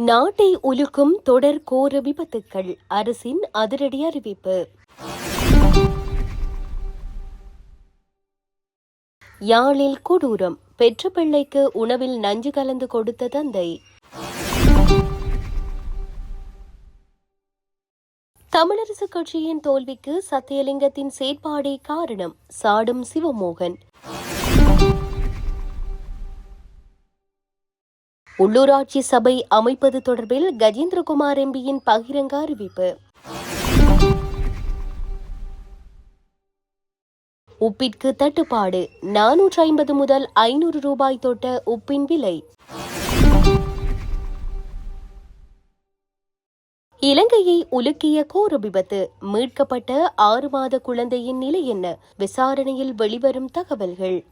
நாட்டை உலுக்கும் தொடர் கோர விபத்துக்கள். அரசின் அதிரடி அறிவிப்பு. யாழில் கொடூரம். பெற்ற பிள்ளைக்கு உணவில் நஞ்சு கலந்து கொடுத்த தந்தை. தமிழரசுக் கட்சியின் தோல்விக்கு சத்தியலிங்கத்தின் செயற்பாடே காரணம். சாடும் சிவமோகன். உள்ளூராட்சி சபை அமைப்பது தொடர்பில் கஜேந்திரகுமார் எம்பியின் பகிரங்க அறிவிப்பு. உப்பிற்கு தட்டுப்பாடு. நானூற்றி ஐம்பது முதல் ஐநூறு ரூபாய் தொட்ட உப்பின் விலை. இலங்கையை உலுக்கிய கோர விபத்து. மீட்கப்பட்ட ஆறு மாத குழந்தையின் நிலை என்ன? விசாரணையில் வெளிவரும் தகவல்கள்.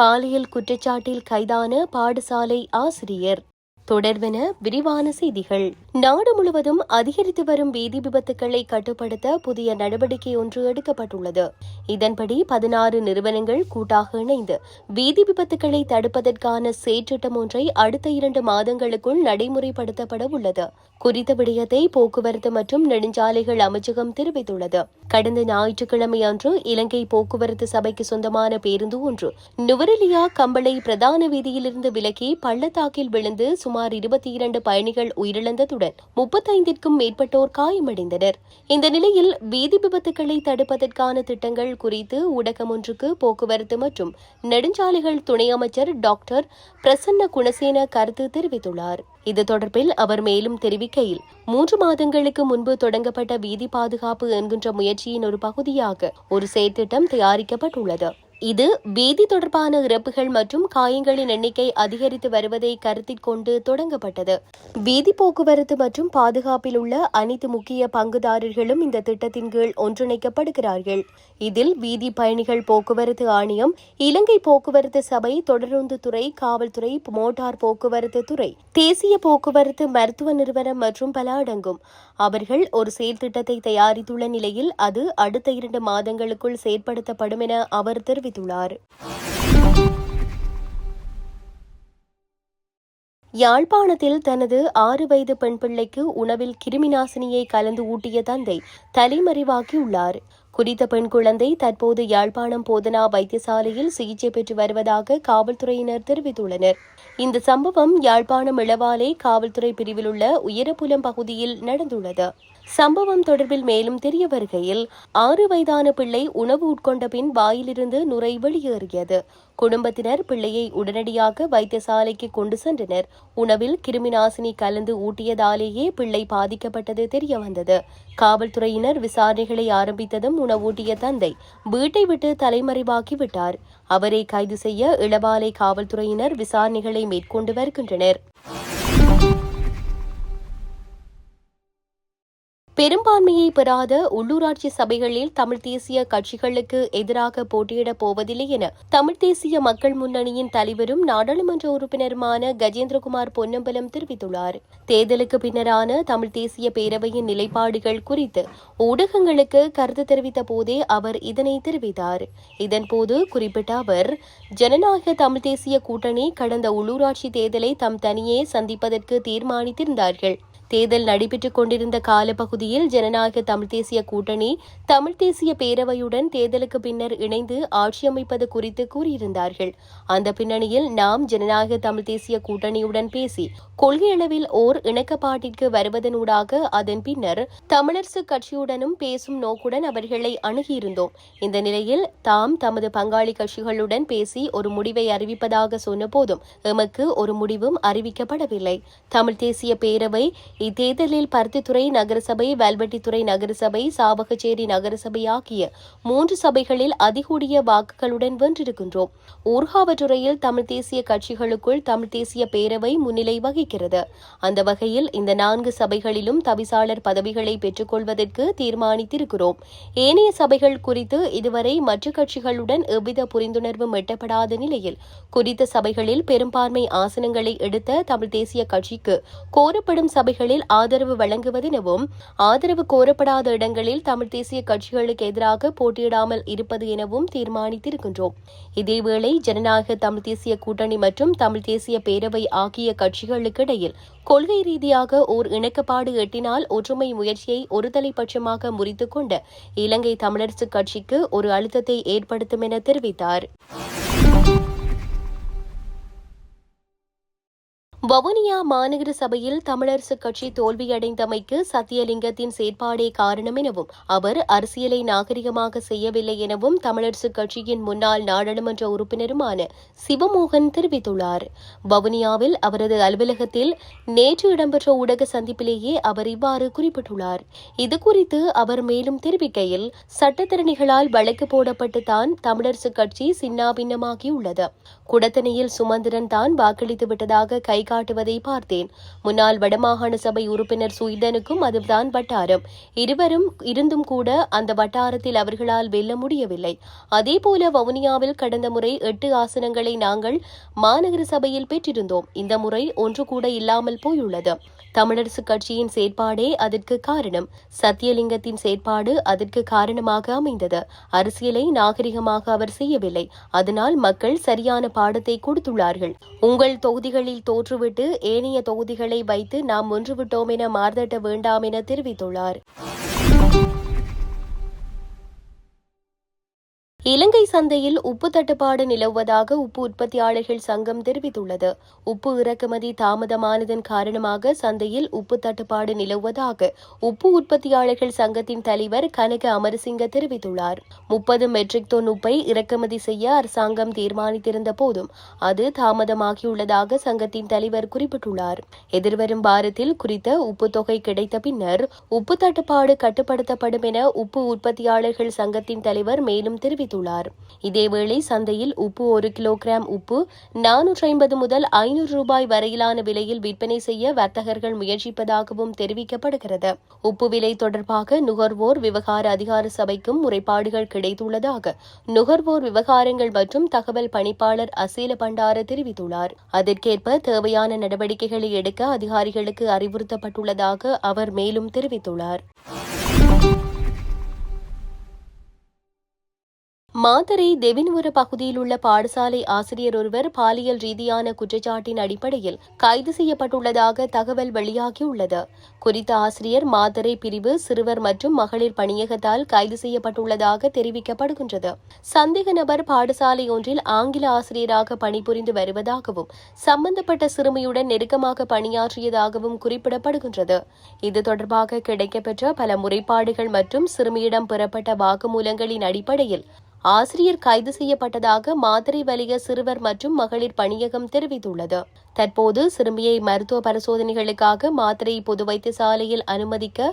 பாலியல் குற்றச்சாட்டில் கைதான பாடசாலை ஆசிரியர். தொடர்பென விரிவான செய்திகள். நாடு முழுவதும் அதிகரித்து வரும் வீதி விபத்துக்களை கட்டுப்படுத்த புதிய நடவடிக்கை ஒன்று எடுக்கப்பட்டுள்ளது. இதன்படி பதினாறு நிறுவனங்கள் கூட்டாக இணைந்து வீதி விபத்துக்களை தடுப்பதற்கான செயற்றிட்டம் ஒன்றை அடுத்த இரண்டு மாதங்களுக்குள் நடைமுறைப்படுத்தப்பட உள்ளது. குறித்த விடயத்தை போக்குவரத்து மற்றும் நெடுஞ்சாலைகள் அமைச்சகம் தெரிவித்துள்ளது. கடந்த ஞாயிற்றுக்கிழமை அன்று இலங்கை போக்குவரத்து சபைக்கு சொந்தமான பேருந்து ஒன்று நுவரெலியா கம்பளை பிரதான வீதியிலிருந்து விலகி பள்ளத்தாக்கில் விழுந்து சுமார் இருபத்தி இரண்டு பயணிகள் உயிரிழந்ததுடன் முப்பத்தைந்திற்கும் மேற்பட்டோர் காயமடைந்தனர். இந்த நிலையில் வீதி விபத்துக்களை தடுப்பதற்கான திட்டங்கள் குறித்து ஊடகம் ஒன்றுக்கு போக்குவரத்து மற்றும் நெடுஞ்சாலைகள் துணை அமைச்சர் டாக்டர் பிரசன்ன குணசேன கருத்து தெரிவித்துள்ளார். இது தொடர்பில் அவர் மேலும் தெரிவிக்கையில் மூன்று மாதங்களுக்கு முன்பு தொடங்கப்பட்ட வீதி பாதுகாப்பு என்கின்ற முயற்சியின் ஒரு பகுதியாக ஒரு செயற்திட்டம் தயாரிக்கப்பட்டுள்ளது. இது பீதி தொடர்பான இறப்புகள் மற்றும் காயங்களின் எண்ணிக்கை அதிகரித்து வருவதை கருத்தில் கொண்டு தொடங்கப்பட்டது. பீதி போக்குவரத்து மற்றும் பாதுகாப்பில் உள்ள அனைத்து முக்கிய பங்குதாரர்களும் இந்த திட்டத்தின் கீழ் ஒன்றிணைக்கப்படுகிறார்கள். இதில் வீதி பயணிகள் போக்குவரத்து ஆணையம் இலங்கை போக்குவரத்து சபை தொடருந்து துறை காவல்துறை மோட்டார் போக்குவரத்து துறை தேசிய போக்குவரத்து மருத்துவ நிறுவனம் மற்றும் பல அடங்கும். அவர்கள் ஒரு செயல்திட்டத்தை தயாரித்துள்ள நிலையில் அது அடுத்த இரண்டு மாதங்களுக்குள் செயற்படுத்தப்படும் என அவர் தெரிவித்தார் தெரிவித்துள்ளார். யாழ்ப்பாணத்தில் தனது ஆறு வயது பெண் பிள்ளைக்கு உணவில் கிருமிநாசினியை கலந்து ஊட்டிய தந்தை தலைமறைவாக்கியுள்ளார் குறித்த பெண் குழந்தை தற்போது யாழ்ப்பாணம் போதனா வைத்தியசாலையில் சிகிச்சை பெற்று வருவதாக காவல்துறையினர் தெரிவித்துள்ளனர். இந்த சம்பவம் யாழ்ப்பாணம் இளவாலை காவல்துறை பிரிவிலுள்ள உயரப்புலம் பகுதியில் நடந்துள்ளது. சம்பவம் தொடர்பில் மேலும் தெரிய வருகையில் ஆறு வயதான பிள்ளை உணவு உட்கொண்ட பின் வாயிலிருந்து நுரை வெளியேறியது. குடும்பத்தினர் பிள்ளையை உடனடியாக வைத்தியசாலைக்கு கொண்டு சென்றனர். உணவில் கிருமிநாசினி கலந்து ஊட்டியதாலேயே பிள்ளை பாதிக்கப்பட்டது தெரியவந்தது. காவல்துறையினர் விசாரணைகளை ஆரம்பித்ததும் உணவூட்டிய தந்தை வீட்டை விட்டு தலைமறைவாக்கி விட்டார் அவரை கைது செய்ய இளவாலை காவல்துறையினர் விசாரணைகளை மேற்கொண்டு வருகின்றனர். பெரும்பான்மையை பெறாத உள்ளூராட்சி சபைகளில் தமிழ் தேசிய கட்சிகளுக்கு எதிராக போட்டியிடப் போவதில்லை என தமிழ் தேசிய மக்கள் முன்னணியின் தலைவரும் நாடாளுமன்ற உறுப்பினருமான கஜேந்திரகுமார் பொன்னம்பலம் தெரிவித்துள்ளார். தேர்தலுக்கு பின்னரான தமிழ் தேசிய பேரவையின் நிலைப்பாடுகள் குறித்து ஊடகங்களுக்கு கருத்து தெரிவித்த போதே அவர் இதனை தெரிவித்தார். இதன்போது குறிப்பிட்ட அவர் ஜனநாயக தமிழ் தேசிய கூட்டணி கடந்த உள்ளூராட்சி தேர்தலை தம் தனியே சந்திப்பதற்கு தீர்மானித்திருந்தார்கள். தேர்தல் நடைபெற்றுக் கொண்டிருந்த காலப்பகுதியில் ஜனநாயக தமிழ் தேசிய கூட்டணி தமிழ் தேசிய பேரவையுடன் தேர்தலுக்கு பின்னர் இணைந்து ஆட்சி அமைப்பது குறித்து கூறியிருந்தார்கள். அந்த பின்னணியில் நாம் ஜனநாயக தமிழ் தேசிய கூட்டணியுடன் பேசி கொள்கையளவில் ஓர் இணக்கப்பாட்டிற்கு வருவதனூடாக அதன் பின்னர் தமிழரசு கட்சியுடனும் பேசும் நோக்குடன் அவர்களை அணுகியிருந்தோம். இந்த நிலையில் தாம் தமது பங்காளி கட்சிகளுடன் பேசி ஒரு முடிவை அறிவிப்பதாக சொன்னபோதும் எமக்கு ஒரு முடிவும் அறிவிக்கப்படவில்லை. தமிழ் தேசிய பேரவை இத்தேர்தலில் பருத்தித்துறை நகரசபை வேல்வெட்டித்துறை நகரசபை சாவகச்சேரி நகரசபை ஆகிய மூன்று சபைகளில் அதிகூடிய வாக்குகளுடன் வென்றிருக்கின்றோம். ஊர்காவற்றுறையில் தமிழ் தேசிய கட்சிகளுக்குள் தமிழ் தேசிய பேரவை முன்னிலை வகிக்கிறது. அந்த வகையில் இந்த நான்கு சபைகளிலும் தவிசாளர் பதவிகளை பெற்றுக்கொள்வதற்கு தீர்மானித்திருக்கிறோம். ஏனைய சபைகள் குறித்து இதுவரை மற்ற கட்சிகளுடன் எவ்வித புரிந்துணர்வும் எட்டப்படாத நிலையில் குறித்த சபைகளில் பெரும்பான்மை ஆசனங்களை எடுத்த தமிழ் தேசிய கட்சிக்கு கோரப்படும் சபைகளில் இடங்களில் ஆதரவு வழங்குவதெனவும் ஆதரவு கோரப்படாத இடங்களில் தமிழ் தேசிய கட்சிகளுக்கு எதிராக போட்டியிடாமல் இருப்பது எனவும் தீர்மானித்திருக்கின்றோம். இதேவேளை ஜனநாயக தமிழ் தேசிய கூட்டணி மற்றும் தமிழ் தேசிய பேரவை ஆகிய கட்சிகளுக்கு இடையில் கொள்கை ரீதியாக ஓர் இணக்கப்பாடு எட்டினால் ஒற்றுமை முயற்சியை ஒருதலை பட்சமாக இலங்கை தமிழரசுக் கட்சிக்கு ஒரு அழுத்தத்தை ஏற்படுத்தும் என தெரிவித்தார். வவுனியா மாநகர சபையில் தமிழரசு கட்சி தோல்வியடைந்தமைக்கு சத்தியலிங்கத்தின் செயற்பாடே காரணம் எனவும் அவர் அரசியலை நாகரிகமாக செய்யவில்லை எனவும் தமிழரசுக் கட்சியின் முன்னாள் நாடாளுமன்ற உறுப்பினருமான சிவமோகன் தெரிவித்துள்ளார். வவுனியாவில் அவரது அலுவலகத்தில் நேற்று இடம்பெற்ற ஊடக சந்திப்பிலேயே அவர் இவ்வாறு குறிப்பிட்டுள்ளார். இதுகுறித்து அவர் மேலும் தெரிவிக்கையில் சட்டத்திறனிகளால் வழக்கு போடப்பட்டு தான் தமிழரசுக் கட்சி சின்னாபின்னமாகியுள்ளது. குடத்தனையில் சுமந்திரன் தான் வாக்களித்து விட்டதாக கை காட்டுவதை பார்த்தேன். முன்னாள் வடமாகாண சபை உறுப்பினர் சுயிதனுக்கும் அதுதான் வட்டாரம். இருவரும் இருந்தும் கூட அந்த வட்டாரத்தில் அவர்களால் வெல்ல முடியவில்லை. அதேபோல வவுனியாவில் கடந்த முறை எட்டு ஆசனங்களை நாங்கள் மாநகர சபையில் பெற்றிருந்தோம். இந்த முறை ஒன்று கூட இல்லாமல் போயுள்ளது. தமிழரசு கட்சியின் செயற்பாடே அதற்கு காரணம். சத்தியலிங்கத்தின் செயற்பாடு அதற்கு காரணமாக அமைந்தது. அரசியலை நாகரிகமாக அவர் செய்யவில்லை. அதனால் மக்கள் சரியான பாடத்தை கொடுத்துள்ளார்கள். உங்கள் தொகுதிகளில் தோற்று விட்டு ஏனைய தொகுதிகளை வைத்து நாம் ஒன்றுவிட்டோம் என மார்தட்ட வேண்டாம் என தெரிவித்துள்ளார். இலங்கை சந்தையில் உப்பு தட்டுப்பாடு நிலவுவதாக உப்பு உற்பத்தியாளர்கள் சங்கம் தெரிவித்துள்ளது. உப்பு இறக்குமதி தாமதமானதன் காரணமாக சந்தையில் உப்பு தட்டுப்பாடு நிலவுவதாக உப்பு உற்பத்தியாளர்கள் சங்கத்தின் தலைவர் கனக அமரசிங்க தெரிவித்துள்ளார். முப்பது மெட்ரிக் டன் உப்பை இறக்குமதி செய்ய அரசாங்கம் தீர்மானித்திருந்த போதும் அது தாமதமாகியுள்ளதாக சங்கத்தின் தலைவர் குறிப்பிட்டுள்ளார். எதிர்வரும் வாரத்தில் குறித்த உப்பு தொகை கிடைத்த பின்னர் உப்பு தட்டுப்பாடு கட்டுப்படுத்தப்படும் என உப்பு உற்பத்தியாளர்கள் சங்கத்தின் தலைவர் மேலும் தெரிவித்துள்ளார். தெரிவித்துள்ளார் இதேவேளை சந்தையில் உப்பு ஒரு கிலோகிராம் உப்பு நானூற்றி ஐம்பது முதல் ஐநூறு ரூபாய் வரையிலான விலையில் விற்பனை செய்ய வர்த்தகர்கள் முயற்சிப்பதாகவும் தெரிவிக்கப்படுகிறது. உப்பு விலை தொடர்பாக நுகர்வோர் விவகார அதிகார சபைக்கும் முறைப்பாடுகள் கிடைத்துள்ளதாக நுகர்வோர் விவகாரங்கள் மற்றும் தகவல் பணிப்பாளர் அசீல பண்டார தெரிவித்துள்ளார். அதற்கேற்ப தேவையான நடவடிக்கைகளை எடுக்க அதிகாரிகளுக்கு அறிவுறுத்தப்பட்டுள்ளதாக அவர் மேலும் தெரிவித்துள்ளார். மாத்தரை தெவின்வர பகுதியில் உள்ள பாடசாலை ஆசிரியர் ஒருவர் பாலியல் ரீதியான குற்றச்சாட்டின் அடிப்படையில் கைது செய்யப்பட்டுள்ளதாக தகவல் வெளியாகியுள்ளது. குறித்த ஆசிரியர் மாத்தரை பிரிவு சிறுவர் மற்றும் மகளிர் பணியகத்தால் கைது செய்யப்பட்டுள்ளதாக தெரிவிக்கப்படுகின்றது. சந்தேக நபர் பாடசாலை ஒன்றில் ஆங்கில ஆசிரியராக பணிபுரிந்து வருவதாகவும் சம்பந்தப்பட்ட சிறுமியுடன் நெருக்கமாக பணியாற்றியதாகவும் குறிப்பிடப்படுகின்றது. இது தொடர்பாக கிடைக்கப்பெற்ற பல முறைப்பாடுகள் மற்றும் சிறுமியிடம் பெறப்பட்ட வாக்குமூலங்களின் அடிப்படையில் ஆசிரியர் கைது செய்யப்பட்டதாக மாதிரி வலிய சிறுவர் மற்றும் மகளிர் பணியகம் தெரிவித்துள்ளது. தற்போது சிறுமியை மருத்துவ பரிசோதனைகளுக்காக மாத்திரை பொது வைத்தியசாலையில் அனுமதிக்க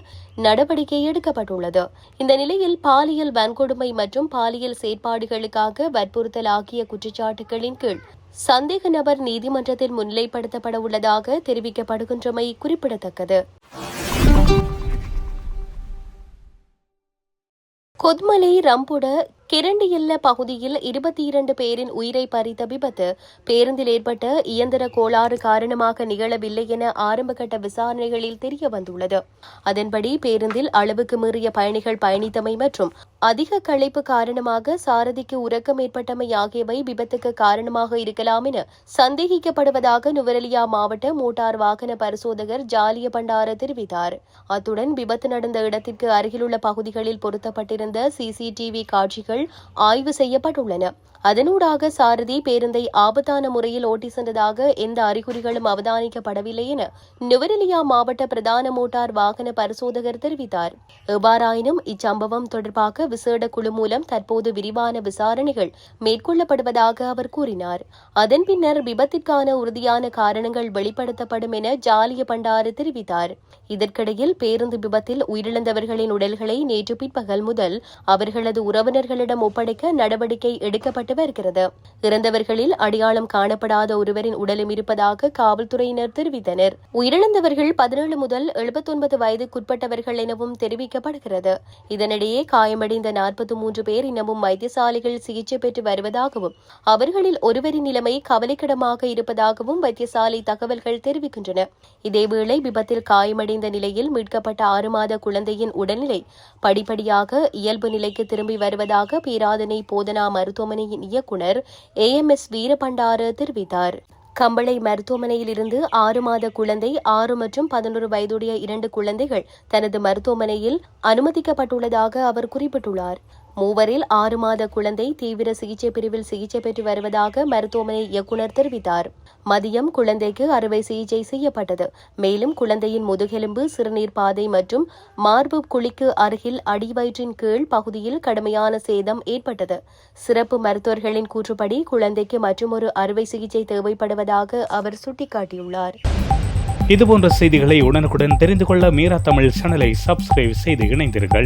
நடவடிக்கை எடுக்கப்பட்டுள்ளது. இந்த நிலையில் பாலியல் வன்கொடுமை மற்றும் பாலியல் செயற்பாடுகளுக்காக வற்புறுத்தல் ஆகிய குற்றச்சாட்டுகளின் கீழ் சந்தேக நபர் நீதிமன்றத்தில் முன்னிலைப்படுத்தப்பட உள்ளதாக தெரிவிக்கப்படுகின்றமை குறிப்பிடத்தக்கது. கொத்மலை ரம்புட கிரண்டியல்ல பகுதியில் இருபத்தி இரண்டு பேரின் உயிரை பறித்த விபத்து. பேருந்தில் ஏற்பட்ட இயந்திர கோளாறு காரணமாக நிகழவில்லை என ஆரம்பகட்ட விசாரணைகளில் தெரிய வந்துள்ளது அதன்படி பேருந்தில் அளவுக்கு மீறிய பயணிகள் பயணித்தமை மற்றும் அதிக களைப்பு காரணமாக சாரதிக்கு உறக்கம் ஏற்பட்டமை ஆகியவை விபத்துக்கு காரணமாக இருக்கலாம் என சந்தேகிக்கப்படுவதாக நுவரெலியா மாவட்ட மோட்டார் வாகன பரிசோதகர் ஜாலிய பண்டார தெரிவித்தார். அத்துடன் விபத்து நடந்த இடத்திற்கு அருகிலுள்ள பகுதிகளில் பொருத்தப்பட்டிருந்த சிசிடிவி காட்சிகள் ஆய்வு செய்யப்பட்டுள்ளன. அதனூடாக சாரதி பேருந்தை ஆபத்தான முறையில் ஓட்டி சென்றதாக எந்த அறிகுறிகளும் அவதானிக்கப்படவில்லை என நுவரெலியா மாவட்ட பிரதான மோட்டார் வாகன பரிசோதகர் தெரிவித்தார். எவ்வாறாயினும் இச்சம்பவம் தொடர்பாக விசேட குழு மூலம் தற்போது விரிவான விசாரணைகள் மேற்கொள்ளப்படுவதாக அவர் கூறினார். அதன் பின்னர் விபத்திற்கான உறுதியான காரணங்கள் வெளிப்படுத்தப்படும் என ஜாலிய பண்டாறு தெரிவித்தார். இதற்கிடையில் பேருந்து விபத்தில் உயிரிழந்தவர்களின் உடல்களை நேற்று பிற்பகல் முதல் அவர்களது உறவினர்களிடம் ஒப்படைக்க நடவடிக்கை எடுக்கப்பட்டு வருகிறது இறந்தவர்களில் அடையாளம் காணப்படாத ஒருவரின் உடலும் இருப்பதாக காவல்துறையினர் தெரிவித்தனர். உயிரிழந்தவர்கள் பதினேழு முதல் எழுபத்தொன்பது வயதுக்குட்பட்டவர்கள் எனவும் தெரிவிக்கப்படுகிறது. இதனிடையே காயமடைந்த நாற்பத்தி மூன்று பேர் இன்னமும் வைத்தியசாலைகள் சிகிச்சை பெற்று வருவதாகவும் அவர்களில் ஒருவரின் நிலைமை கவலைக்கிடமாக இருப்பதாகவும் வைத்தியசாலை தகவல்கள் தெரிவிக்கின்றன. இதேவேளை விபத்தில் காயமடைந்த நிலையில் மீட்கப்பட்ட ஆறு மாத குழந்தையின் உடல்நிலை படிப்படியாக இயல்பு நிலைக்கு திரும்பி வருவதாக பேராதனை போதனா மருத்துவமனையின் இயக்குநர் ஏ எம் எஸ் வீரபண்டார தெரிவித்தார். கம்பளை மருத்துவமனையில் இருந்து ஆறு மாத குழந்தை ஆறு மற்றும் பதினொரு வயதுடைய இரண்டு குழந்தைகள் தனது மருத்துவமனையில் அனுமதிக்கப்பட்டுள்ளதாக அவர் குறிப்பிட்டுள்ளார். மூவரில் ஆறு மாத குழந்தை தீவிர சிகிச்சை பிரிவில் சிகிச்சை பெற்று வருவதாக மருத்துவமனை இயக்குநர் தெரிவித்தார். மதியம் குழந்தைக்கு அறுவை சிகிச்சை செய்யப்பட்டது. மேலும் குழந்தையின் முதுகெலும்பு சிறுநீர் பாதை மற்றும் மார்பு குழிக்கு அருகில் அடிவயிற்றின் கீழ் பகுதியில் கடுமையான சேதம் ஏற்பட்டது. சிறப்பு மருத்துவர்களின் கூற்றுப்படி குழந்தைக்கு மற்றொரு அறுவை சிகிச்சை தேவைப்படுவதாக அவர் சுட்டிக்காட்டியுள்ளார். இதுபோன்ற செய்திகளை உடனுக்குடன் தெரிந்து கொள்ள மீரா தமிழ் சேனலை சப்ஸ்கிரைப் செய்து இணைந்தீர்கள்